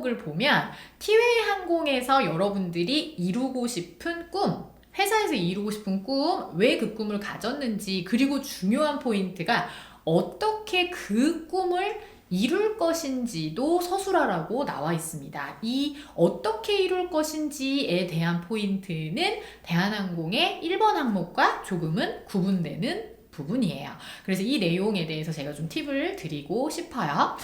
항목을 보면 티웨이 항공에서 여러분들이 이루고 싶은 꿈, 회사에서 이루고 싶은 꿈, 왜 그 꿈을 가졌는지, 그리고 중요한 포인트가 어떻게 그 꿈을 이룰 것인지도 서술하라고 나와 있습니다. 이 어떻게 이룰 것인지에 대한 포인트는 대한항공의 1번 항목과 조금은 구분되는 부분이에요. 그래서 이 내용에 대해서 제가 좀 팁을 드리고 싶어요.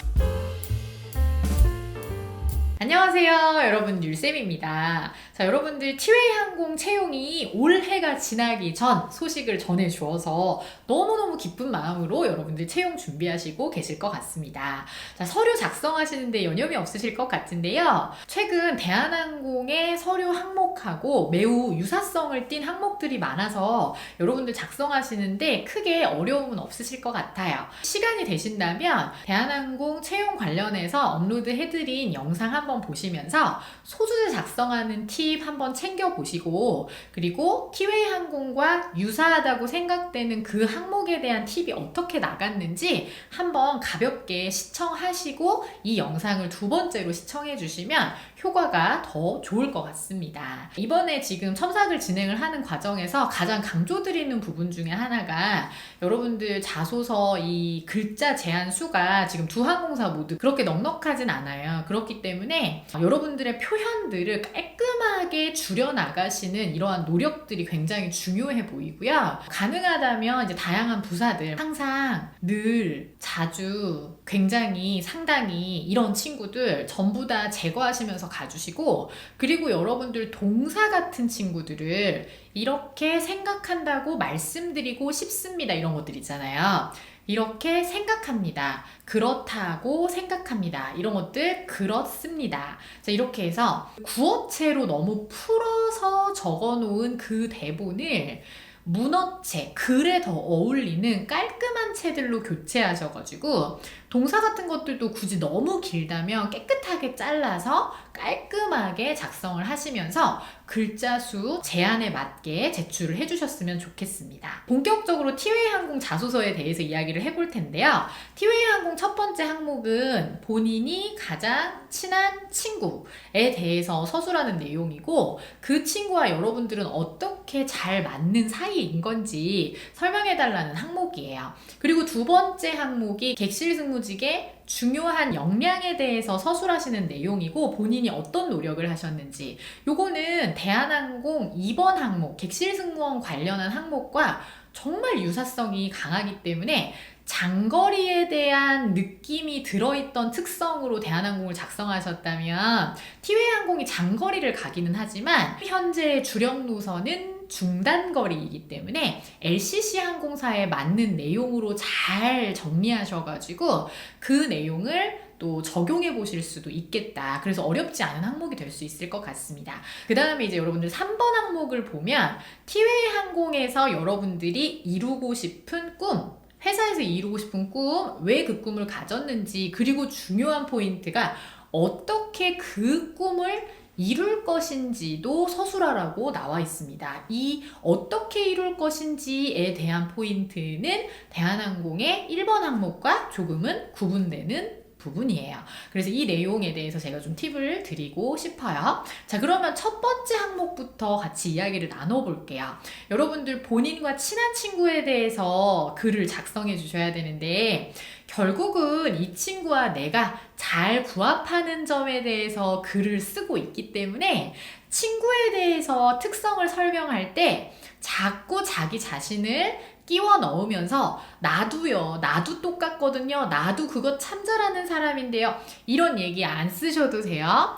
안녕하세요. 여러분, 율쌤입니다. 자, 여러분들 티웨이 항공 채용이 올해가 지나기 전 소식을 전해주어서 너무너무 기쁜 마음으로 여러분들 채용 준비하시고 계실 것 같습니다. 자, 서류 작성하시는데 여념이 없으실 것 같은데요. 최근 대한항공의 서류 항목하고 매우 유사성을 띤 항목들이 많아서 여러분들 작성하시는데 크게 어려움은 없으실 것 같아요. 시간이 되신다면 대한항공 채용 관련해서 업로드 해드린 영상 한번 보시면서 소주제 작성하는 팁 한번 챙겨 보시고 그리고 티웨이 항공과 유사하다고 생각되는 그 항목에 대한 팁이 어떻게 나갔는지 한번 가볍게 시청하시고 이 영상을 두 번째로 시청해 주시면 효과가 더 좋을 것 같습니다. 이번에 지금 첨삭을 진행을 하는 과정에서 가장 강조드리는 부분 중에 하나가 여러분들 자소서 이 글자 제한 수가 지금 두 항공사 모두 그렇게 넉넉하진 않아요. 그렇기 때문에 여러분들의 표현들을 깔끔하게 줄여나가시는 이러한 노력들이 굉장히 중요해 보이고요. 가능하다면 이제 다양한 부사들 항상 늘 자주 굉장히 상당히 이런 친구들 전부 다 제거하시면서 가주시고 그리고 여러분들 동사 같은 친구들을 이렇게 생각한다고 말씀드리고 싶습니다. 이런 것들 있잖아요. 이렇게 생각합니다. 그렇다고 생각합니다. 이런 것들 그렇습니다. 자, 이렇게 해서 구어체로 너무 풀어서 적어 놓은 그 대본을 문어체, 글에 더 어울리는 깔끔한 채들로 교체하셔가지고 동사 같은 것들도 굳이 너무 길다면 깨끗하게 잘라서 깔끔하게 작성을 하시면서 글자 수 제한에 맞게 제출을 해주셨으면 좋겠습니다. 본격적으로 티웨이 항공 자소서에 대해서 이야기를 해볼 텐데요. 티웨이 항공 첫 번째 항목은 본인이 가장 친한 친구에 대해서 서술하는 내용이고 그 친구와 여러분들은 어떻게 잘 맞는 사이인 건지 설명해달라는 항목이에요. 그리고 두 번째 항목이 객실 승무 직의 중요한 역량에 대해서 서술하시는 내용이고 본인이 어떤 노력을 하셨는지. 요거는 대한항공 2번 항목 객실 승무원 관련한 항목과 정말 유사성이 강하기 때문에 장거리에 대한 느낌이 들어있던 특성으로 대한항공을 작성하셨다면 티웨이 항공이 장거리를 가기는 하지만 현재 주력 노선은 중단거리이기 때문에 LCC 항공사에 맞는 내용으로 잘 정리하셔가지고 그 내용을 또 적용해 보실 수도 있겠다. 그래서 어렵지 않은 항목이 될 수 있을 것 같습니다. 그 다음에 이제 여러분들 3번 항목을 보면 티웨이 항공에서 여러분들이 이루고 싶은 꿈, 회사에서 이루고 싶은 꿈, 왜 그 꿈을 가졌는지, 그리고 중요한 포인트가 어떻게 그 꿈을 이룰 것인지도 서술하라고 나와 있습니다. 이 어떻게 이룰 것인지에 대한 포인트는 대한항공의 1번 항목과 조금은 구분되는 부분이에요. 그래서 이 내용에 대해서 제가 좀 팁을 드리고 싶어요. 자, 그러면 첫 번째 항목부터 같이 이야기를 나눠볼게요. 여러분들 본인과 친한 친구에 대해서 글을 작성해 주셔야 되는데, 결국은 이 친구와 내가 잘 부합하는 점에 대해서 글을 쓰고 있기 때문에 친구에 대해서 특성을 설명할 때 자꾸 자기 자신을 끼워 넣으면서 나도요, 나도 똑 같거든요. 나도 그거 참 잘하는 사람인데요. 이런 얘기 안 쓰셔도 돼요.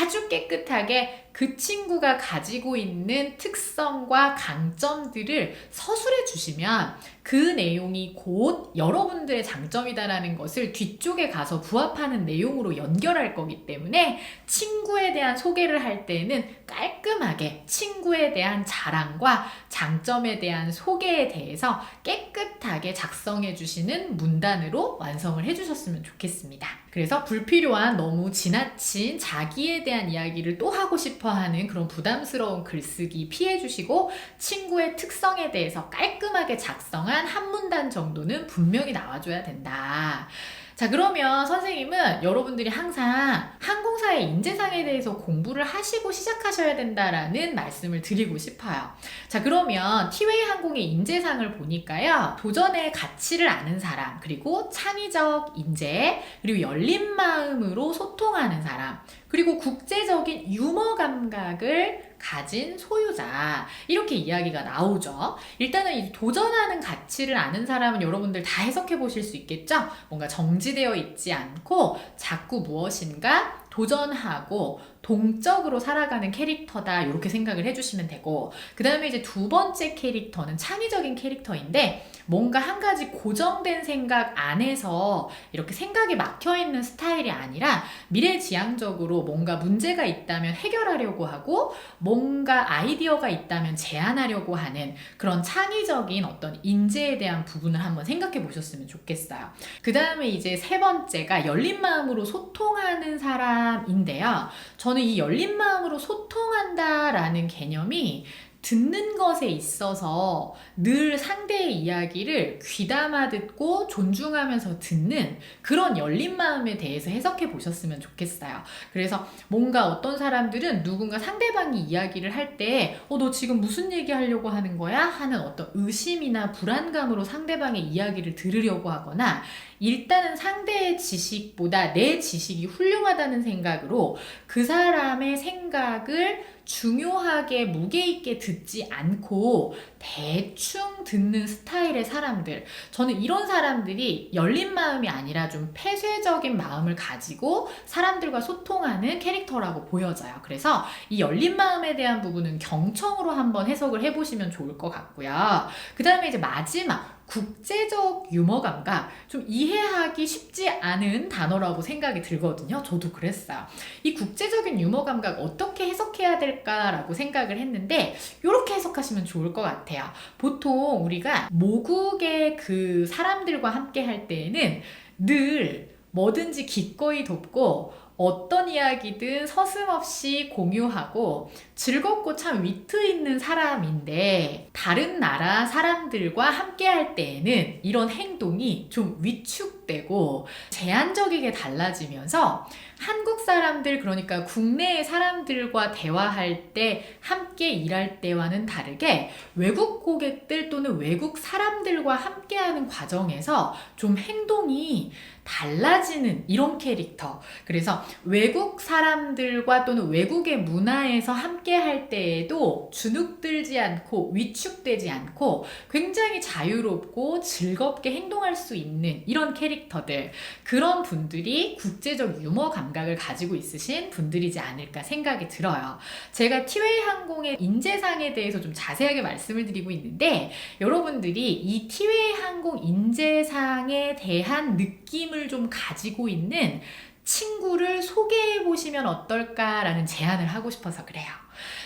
아주 깨끗하게 그 친구가 가지고 있는 특성과 강점들을 서술해 주시면 그 내용이 곧 여러분들의 장점이다라는 것을 뒤쪽에 가서 부합하는 내용으로 연결할 거기 때문에 친구에 대한 소개를 할 때는 깔끔하게 친구에 대한 자랑과 장점에 대한 소개에 대해서 깨끗하게 작성해 주시는 문단으로 완성을 해 주셨으면 좋겠습니다. 그래서 불필요한 너무 지나친 자기에 대한 이야기를 또 하고 싶어 하는 그런 부담스러운 글쓰기 피해 주시고 친구의 특성에 대해서 깔끔하게 작성한 한 문단 정도는 분명히 나와줘야 된다. 자, 그러면 선생님은 여러분들이 항상 항공사 항공사의 인재상에 대해서 공부를 하시고 시작하셔야 된다라는 말씀을 드리고 싶어요. 자, 그러면 티웨이 항공의 인재상을 보니까요. 도전의 가치를 아는 사람, 그리고 창의적 인재, 그리고 열린 마음으로 소통하는 사람, 그리고 국제적인 유머 감각을 가진 소유자 이렇게 이야기가 나오죠. 일단은 이 도전하는 가치를 아는 사람은 여러분들 다 해석해 보실 수 있겠죠. 뭔가 정지되어 있지 않고 자꾸 무엇인가 도전하고 동적으로 살아가는 캐릭터다 이렇게 생각을 해주시면 되고 그 다음에 이제 두 번째 캐릭터는 창의적인 캐릭터인데 뭔가 한 가지 고정된 생각 안에서 이렇게 생각이 막혀 있는 스타일이 아니라 미래지향적으로 뭔가 문제가 있다면 해결하려고 하고 뭔가 아이디어가 있다면 제안하려고 하는 그런 창의적인 어떤 인재에 대한 부분을 한번 생각해 보셨으면 좋겠어요. 그 다음에 이제 세 번째가 열린 마음으로 소통하는 사람인데요. 저는 이 열린 마음으로 소통한다라는 개념이 듣는 것에 있어서 늘 상대의 이야기를 귀담아 듣고 존중하면서 듣는 그런 열린 마음에 대해서 해석해 보셨으면 좋겠어요. 그래서 뭔가 어떤 사람들은 누군가 상대방이 이야기를 할 때, 어, 너 지금 무슨 얘기 하려고 하는 거야? 하는 어떤 의심이나 불안감으로 상대방의 이야기를 들으려고 하거나, 일단은 상대의 지식보다 내 지식이 훌륭하다는 생각으로 그 사람의 생각을 중요하게 무게 있게 듣지 않고 대충 듣는 스타일의 사람들. 저는 이런 사람들이 열린 마음이 아니라 좀 폐쇄적인 마음을 가지고 사람들과 소통하는 캐릭터라고 보여져요. 그래서 이 열린 마음에 대한 부분은 경청으로 한번 해석을 해보시면 좋을 것 같고요. 그 다음에 이제 마지막. 국제적 유머 감각 좀 이해하기 쉽지 않은 단어라고 생각이 들거든요. 저도 그랬어요. 이 국제적인 유머 감각 어떻게 해석해야 될까라고 생각을 했는데 이렇게 해석하시면 좋을 것 같아요. 보통 우리가 모국의 그 사람들과 함께 할 때에는 늘 뭐든지 기꺼이 돕고 어떤 이야기든 서슴없이 공유하고 즐겁고 참 위트 있는 사람인데 다른 나라 사람들과 함께 할 때에는 이런 행동이 좀 위축 되고 제한적이게 달라지면서 한국 사람들 그러니까 국내의 사람들과 대화할 때 함께 일할 때와는 다르게 외국 고객들 또는 외국 사람들과 함께하는 과정에서 좀 행동이 달라지는 이런 캐릭터. 그래서 외국 사람들과 또는 외국의 문화에서 함께 할 때에도 주눅들지 않고 위축되지 않고 굉장히 자유롭고 즐겁게 행동할 수 있는 이런 캐릭터 들. 그런 분들이 국제적 유머 감각을 가지고 있으신 분들이지 않을까 생각이 들어요. 제가 티웨이 항공의 인재상에 대해서 좀 자세하게 말씀을 드리고 있는데 여러분들이 이 티웨이 항공 인재상에 대한 느낌 관심을 좀 가지고 있는 친구를 소개해 보시면 어떨까라는 제안을 하고 싶어서 그래요.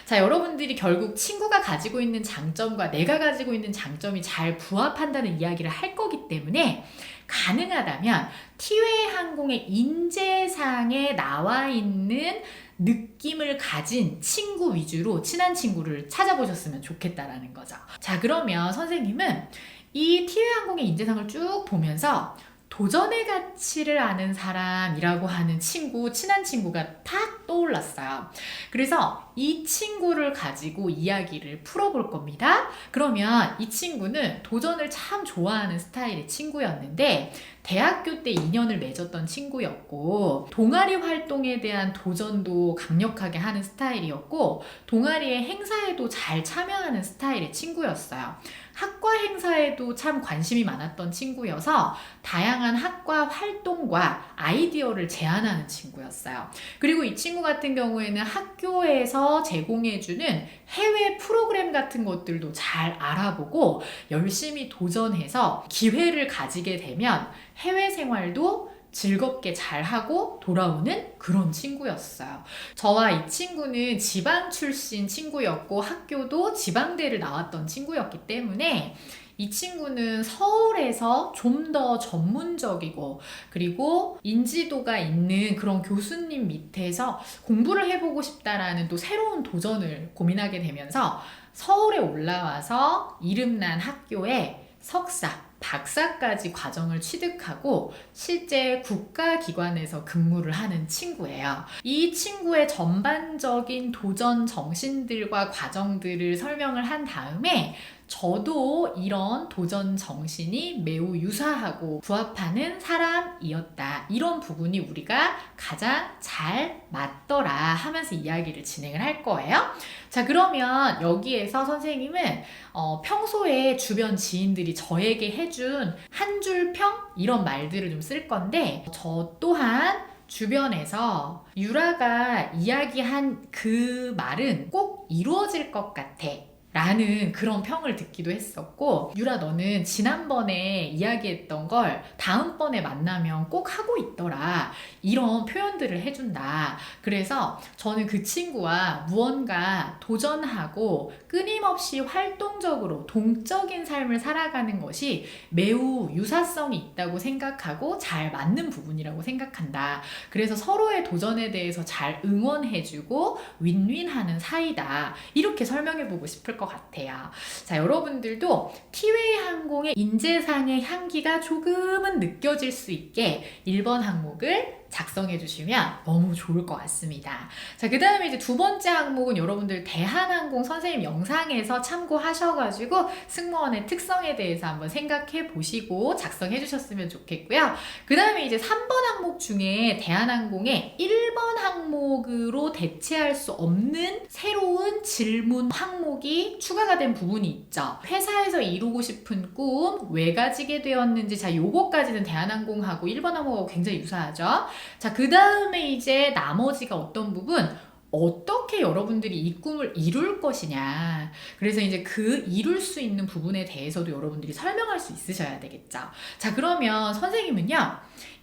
자, 여러분들이 결국 친구가 가지고 있는 장점과 내가 가지고 있는 장점이 잘 부합한다는 이야기를 할 거기 때문에 가능하다면 티웨이 항공의 인재상에 나와 있는 느낌을 가진 친구 위주로 친한 친구를 찾아보셨으면 좋겠다라는 거죠. 자, 그러면 선생님은 이 티웨이 항공의 인재상을 쭉 보면서 도전의 가치를 아는 사람이라고 하는 친구, 친한 친구가 탁 떠올랐어요. 그래서 이 친구를 가지고 이야기를 풀어볼 겁니다. 그러면 이 친구는 도전을 참 좋아하는 스타일의 친구였는데, 대학교 때 인연을 맺었던 친구였고, 동아리 활동에 대한 도전도 강력하게 하는 스타일이었고, 동아리의 행사에도 잘 참여하는 스타일의 친구였어요. 학과 행사에도 참 관심이 많았던 친구여서 다양한 학과 활동과 아이디어를 제안하는 친구였어요. 그리고 이 친구 같은 경우에는 학교에서 제공해주는 해외 프로그램 같은 것들도 잘 알아보고 열심히 도전해서 기회를 가지게 되면 해외 생활도 즐겁게 잘하고 돌아오는 그런 친구였어요. 저와 이 친구는 지방 출신 친구였고 학교도 지방대를 나왔던 친구였기 때문에 이 친구는 서울에서 좀 더 전문적이고 그리고 인지도가 있는 그런 교수님 밑에서 공부를 해보고 싶다라는 또 새로운 도전을 고민하게 되면서 서울에 올라와서 이름난 학교에 석사 박사까지 과정을 취득하고 실제 국가기관에서 근무를 하는 친구예요. 이 친구의 전반적인 도전 정신들과 과정들을 설명을 한 다음에 저도 이런 도전 정신이 매우 유사하고 부합하는 사람이었다. 이런 부분이 우리가 가장 잘 맞더라 하면서 이야기를 진행을 할 거예요. 자, 그러면 여기에서 선생님은 어, 평소에 주변 지인들이 저에게 해준 한 줄 평? 이런 말들을 좀 쓸 건데, 저 또한 주변에서 유라가 이야기한 그 말은 꼭 이루어질 것 같아. 라는 그런 평을 듣기도 했었고, 유라, 너는 지난번에 이야기했던 걸 다음번에 만나면 꼭 하고 있더라. 이런 표현들을 해준다. 그래서 저는 그 친구와 무언가 도전하고 끊임없이 활동적으로 동적인 삶을 살아가는 것이 매우 유사성이 있다고 생각하고 잘 맞는 부분이라고 생각한다. 그래서 서로의 도전에 대해서 잘 응원해주고 윈윈하는 사이다. 이렇게 설명해보고 싶을 것 같아요. 자, 여러분들도 티웨이 항공의 인재상의 향기가 조금은 느껴질 수 있게 1번 항목을 작성해 주시면 너무 좋을 것 같습니다. 자, 그 다음에 이제 두 번째 항목은 여러분들 대한항공 선생님 영상에서 참고하셔가지고 승무원의 특성에 대해서 한번 생각해 보시고 작성해 주셨으면 좋겠고요. 그 다음에 이제 3번 항목 중에 대한항공의 1번 항목으로 대체할 수 없는 새로운 질문 항목이 추가가 된 부분이 있죠. 회사에서 이루고 싶은 꿈, 왜 가지게 되었는지, 자, 요거까지는 대한항공하고 1번 항목하고 굉장히 유사하죠. 자, 그 다음에 이제 나머지가 어떤 부분? 어떻게 여러분들이 이 꿈을 이룰 것이냐. 그래서 이제 그 이룰 수 있는 부분에 대해서도 여러분들이 설명할 수 있으셔야 되겠죠. 자, 그러면 선생님은요,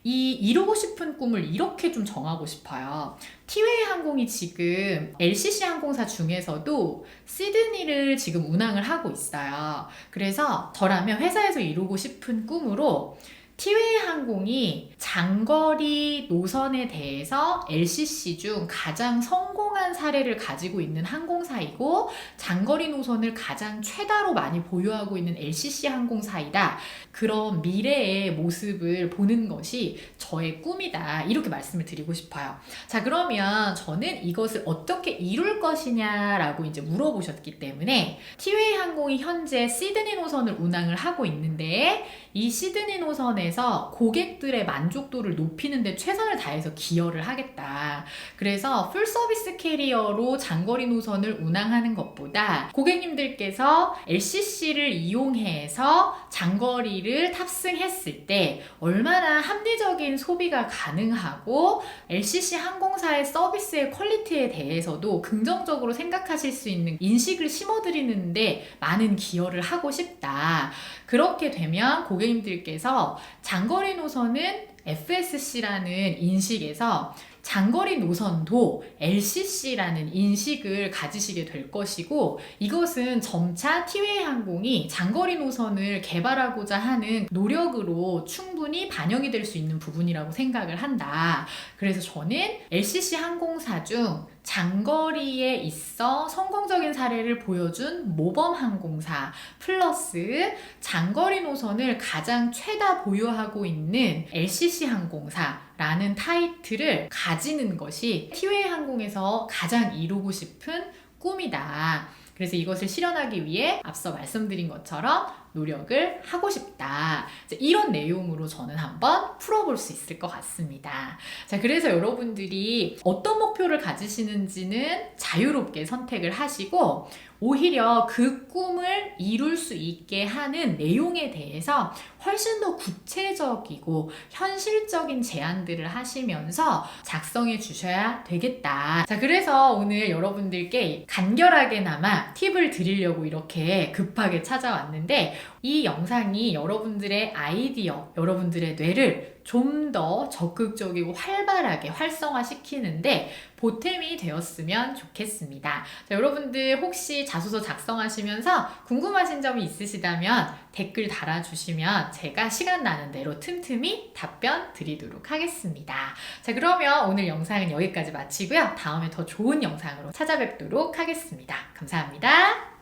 이 이루고 싶은 꿈을 이렇게 좀 정하고 싶어요. 티웨이 항공이 지금 LCC 항공사 중에서도 시드니를 지금 운항을 하고 있어요. 그래서 저라면 회사에서 이루고 싶은 꿈으로 티웨이 항공이 장거리 노선에 대해서 LCC 중 가장 성공한 사례를 가지고 있는 항공사이고 장거리 노선을 가장 최다로 많이 보유하고 있는 LCC 항공사이다. 그런 미래의 모습을 보는 것이 저의 꿈이다. 이렇게 말씀을 드리고 싶어요. 자, 그러면 저는 이것을 어떻게 이룰 것이냐라고 이제 물어보셨기 때문에 티웨이 항공이 현재 시드니 노선을 운항을 하고 있는데 이 시드니 노선 에서 고객들의 만족도를 높이는 데 최선을 다해서 기여를 하겠다. 그래서 풀 서비스 캐리어로 장거리 노선을 운항하는 것보다 고객님들께서 LCC를 이용해서 장거리를 탑승했을 때 얼마나 합리적인 소비가 가능하고 LCC 항공사의 서비스의 퀄리티에 대해서도 긍정적으로 생각하실 수 있는 인식을 심어드리는데 많은 기여를 하고 싶다. 그렇게 되면 고객님들께서 장거리 노선은 FSC라는 인식에서 장거리 노선도 LCC라는 인식을 가지시게 될 것이고 이것은 점차 티웨이 항공이 장거리 노선을 개발하고자 하는 노력으로 충분히 반영이 될 수 있는 부분이라고 생각을 한다. 그래서 저는 LCC 항공사 중 장거리에 있어 성공적인 사례를 보여준 모범 항공사 플러스 장거리 노선을 가장 최다 보유하고 있는 LCC 항공사 라는 타이틀을 가지는 것이 티웨이 항공에서 가장 이루고 싶은 꿈이다. 그래서 이것을 실현하기 위해 앞서 말씀드린 것처럼 노력을 하고 싶다. 이런 내용으로 저는 한번 풀어볼 수 있을 것 같습니다. 자, 그래서 여러분들이 어떤 목표를 가지시는지는 자유롭게 선택을 하시고, 오히려 그 꿈을 이룰 수 있게 하는 내용에 대해서 훨씬 더 구체적이고 현실적인 제안들을 하시면서 작성해 주셔야 되겠다. 자, 그래서 오늘 여러분들께 간결하게나마 팁을 드리려고 이렇게 급하게 찾아왔는데 이 영상이 여러분들의 아이디어, 여러분들의 뇌를 좀 더 적극적이고 활발하게 활성화시키는데 보탬이 되었으면 좋겠습니다. 자, 여러분들 혹시 자소서 작성하시면서 궁금하신 점이 있으시다면 댓글 달아주시면 제가 시간 나는 대로 틈틈이 답변 드리도록 하겠습니다. 자, 그러면 오늘 영상은 여기까지 마치고요. 다음에 더 좋은 영상으로 찾아뵙도록 하겠습니다. 감사합니다.